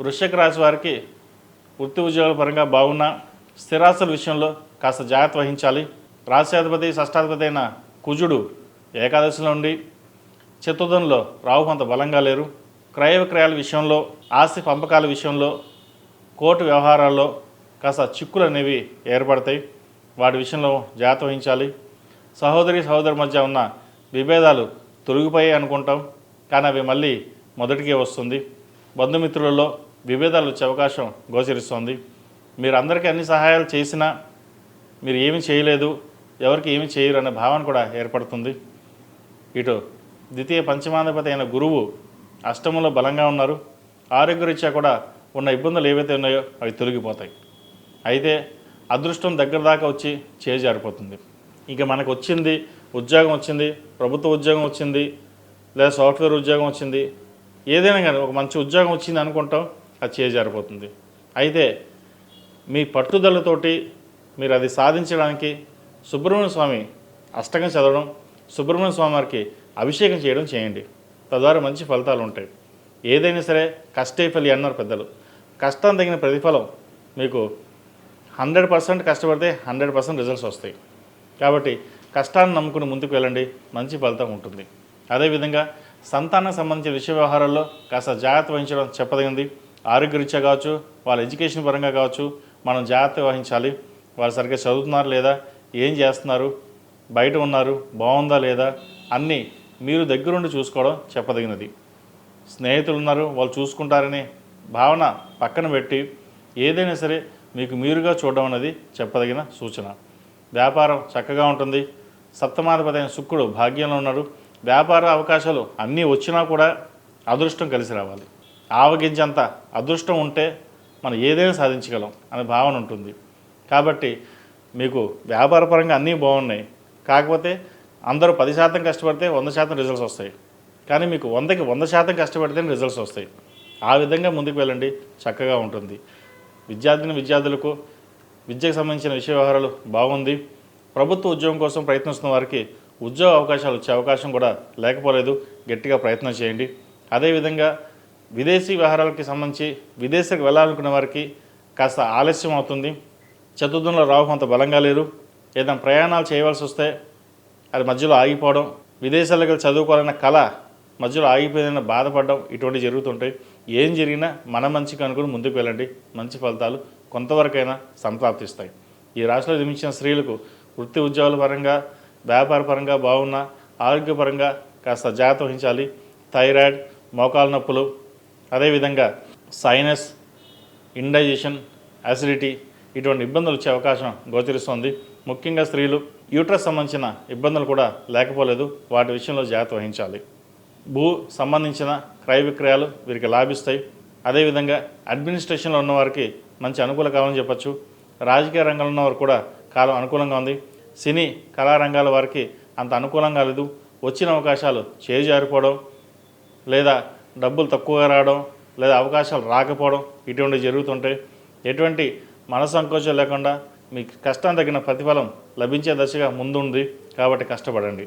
వృశ్చిక రాశి వారికి వృత్తి ఉద్యోగాల పరంగా బాగున్న స్థిరాస్తుల విషయంలో కాస్త జాగ్రత్త వహించాలి. రాశ్యాధిపతి షష్టాధిపతి అయిన కుజుడు ఏకాదశిలో ఉండి చతుర్థంలో రావు అంత బలంగా లేరు. క్రయ విక్రయాల విషయంలో ఆస్తి పంపకాల విషయంలో కోర్టు వ్యవహారాల్లో కాస్త చిక్కులు అనేవి ఏర్పడతాయి. వాటి విషయంలో జాగ్రత్త వహించాలి. సహోదరి సహోదరి మధ్య ఉన్న విభేదాలు తొలగిపోయాయి అనుకుంటాం. కానీ అవి మళ్ళీ మొదటికే వస్తుంది. బంధుమిత్రులలో విభేదాలు వచ్చే అవకాశం గోచరిస్తుంది. మీరు అందరికీ అన్ని సహాయాలు చేసినా మీరు ఏమీ చేయలేదు ఎవరికి ఏమి చేయరు అనే భావన కూడా ఏర్పడుతుంది. ఇటు ద్వితీయ పంచమాధిపతి అయిన గురువు అష్టమంలో బలంగా ఉన్నారు. ఆరోగ్యరీత్యా కూడా ఉన్న ఇబ్బందులు ఏవైతే ఉన్నాయో అవి తొలగిపోతాయి. అయితే అదృష్టం దగ్గర దాకా వచ్చి చేజారిపోతుంది. ఇక మనకు వచ్చింది ఉద్యోగం వచ్చింది ప్రభుత్వ ఉద్యోగం వచ్చింది లేదా సాఫ్ట్వేర్ ఉద్యోగం వచ్చింది. ఏదైనా కానీ ఒక మంచి ఉద్యోగం వచ్చింది అనుకుంటాం. అది చేజారిపోతుంది అయితే మీ పట్టుదలతోటి మీరు అది సాధించడానికి సుబ్రహ్మణ్య స్వామి అష్టకం చదవడం సుబ్రహ్మణ్య స్వామి వారికి అభిషేకం చేయడం చేయండి. తద్వారా మంచి ఫలితాలు ఉంటాయి. ఏదైనా సరే కష్టే ఫలి అన్నారు పెద్దలు. కష్టం తగిన ప్రతిఫలం మీకు హండ్రెడ్ పర్సెంట్ కష్టపడితే హండ్రెడ్ పర్సెంట్ రిజల్ట్స్ వస్తాయి. కాబట్టి కష్టాన్ని నమ్ముకుని ముందుకు వెళ్ళండి. మంచి ఫలితం ఉంటుంది. అదేవిధంగా సంతానం సంబంధించిన విషయ వ్యవహారాల్లో కాస్త జాగ్రత్త వహించడం చెప్పదగింది. ఆరోగ్యరీత్యా కావచ్చు వాళ్ళ ఎడ్యుకేషన్ పరంగా కావచ్చు మనం జాగ్రత్త వహించాలి. వాళ్ళు సరిగ్గా చదువుతున్నారు లేదా ఏం చేస్తున్నారు బయట ఉన్నారు బాగుందా లేదా అన్నీ మీరు దగ్గరుండి చూసుకోవడం చెప్పదగినది. స్నేహితులు ఉన్నారు వాళ్ళు చూసుకుంటారనే భావన పక్కన పెట్టి ఏదైనా సరే మీకు మీరుగా చూడడం అనేది చెప్పదగిన సూచన. వ్యాపారం చక్కగా ఉంటుంది. సప్తమాధిపతి అయిన శుక్రుడు భాగ్యంలో ఉన్నాడు. వ్యాపార అవకాశాలు అన్నీ వచ్చినా కూడా అదృష్టం కలిసి రావాలి. ఆవగించంత అదృష్టం ఉంటే మనం ఏదైనా సాధించగలం అనే భావన ఉంటుంది. కాబట్టి మీకు వ్యాపారపరంగా అన్నీ బాగున్నాయి. కాకపోతే అందరూ పది శాతం కష్టపడితే వంద శాతం రిజల్ట్స్ వస్తాయి. కానీ మీకు వందకి వంద శాతం కష్టపడితేనే రిజల్ట్స్ వస్తాయి. ఆ విధంగా ముందుకు వెళ్ళండి. చక్కగా ఉంటుంది. విద్యార్థిని విద్యార్థులకు విద్యకు సంబంధించిన విషయ వ్యవహారాలు బాగుంది. ప్రభుత్వ ఉద్యోగం కోసం ప్రయత్నిస్తున్న వారికి ఉద్యోగ అవకాశాలు వచ్చే అవకాశం కూడా లేకపోలేదు. గట్టిగా ప్రయత్నం చేయండి. అదేవిధంగా విదేశీ వ్యవహారాలకి సంబంధించి విదేశాలకు వెళ్ళాలనుకునే వారికి కాస్త ఆలస్యం అవుతుంది. చతుర్థంలో రాహు అంత బలంగా లేరు. ఏదైనా ప్రయాణాలు చేయవలసి వస్తే అది మధ్యలో ఆగిపోవడం విదేశాలకు చదువుకోవాలన్న కళ మధ్యలో ఆగిపోయిన బాధపడడం ఇటువంటి జరుగుతుంటాయి. ఏం జరిగినా మన మంచికి అనుకుని ముందుకు వెళ్ళండి. మంచి ఫలితాలు కొంతవరకైనా సంప్రాప్తిస్తాయి. ఈ రాశిలో నిర్మించిన స్త్రీలకు వృత్తి ఉద్యోగాల పరంగా వ్యాపార పరంగా బాగున్న ఆరోగ్యపరంగా కాస్త జాగ్రత్త వహించాలి. థైరాయిడ్ మోకాలు నొప్పులు అదేవిధంగా సైనస్ ఇండైజేషన్ అసిడిటీ ఇటువంటి ఇబ్బందులు వచ్చే అవకాశం గోచరిస్తోంది. ముఖ్యంగా స్త్రీలు యూట్రస్ సంబంధించిన ఇబ్బందులు కూడా లేకపోలేదు. వాటి విషయంలో జాగ్రత్త వహించాలి. భూ సంబంధించిన క్రయ విక్రయాలు వీరికి లాభిస్తాయి. అదేవిధంగా అడ్మినిస్ట్రేషన్లో ఉన్నవారికి మంచి అనుకూల కావాలని చెప్పచ్చు. రాజకీయ రంగంలో ఉన్నవారు కూడా కాలం అనుకూలంగా ఉంది. సినీ కళారంగాల వారికి అంత అనుకూలంగా లేదు. వచ్చిన అవకాశాలు చేజారిపోవడం లేదా డబ్బులు తక్కువగా రావడం లేదా అవకాశాలు రాకపోవడం ఇటువంటివి జరుగుతుంటాయి ఎటువంటి మనసంకోచం లేకుండా మీకు కష్టం తగిన ప్రతిఫలం లభించే దశగా ముందుంది కాబట్టి కష్టపడండి.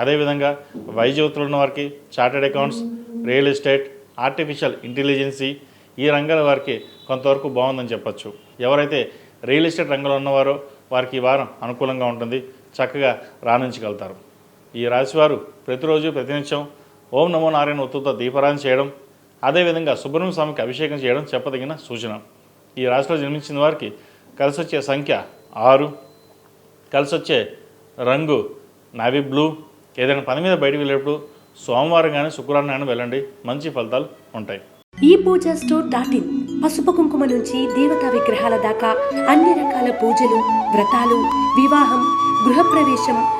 అదేవిధంగా వైద్యుతులు ఉన్న వారికి chartered accounts real estate artificial intelligence ఈ రంగాల వారికి కొంతవరకు బాగుందని చెప్పచ్చు. ఎవరైతే రియల్ ఎస్టేట్ రంగంలో ఉన్నవారో వారికి ఈ వారం అనుకూలంగా ఉంటుంది. చక్కగా రాణించగలుగుతారు. ఈ రాశివారు ప్రతిరోజు ప్రతినిత్యం ఓం నమో నారాయణ ఒత్తుతో దీపారాధన చేయడం అదేవిధంగా సుబ్రహ్మణ్య స్వామికి అభిషేకం చేయడం చెప్పదగిన సూచన. ఈ రాశిలో జన్మించిన వారికి కలిసి వచ్చే సంఖ్య ఆరు కలిసి వచ్చే రంగు నావీ బ్లూ ఏదైనా పని మీద బయటకు వెళ్ళేటప్పుడు సోమవారం కానీ శుక్రవారం కానీ వెళ్ళండి. మంచి ఫలితాలు ఉంటాయి. ఈ పూజా స్టోర్ డాట్ ఇన్ పసుపు కుంకుమ నుంచి దేవతా విగ్రహాల దాకా అన్ని రకాల పూజలు వ్రతాలు వివాహం గృహప్రవేశం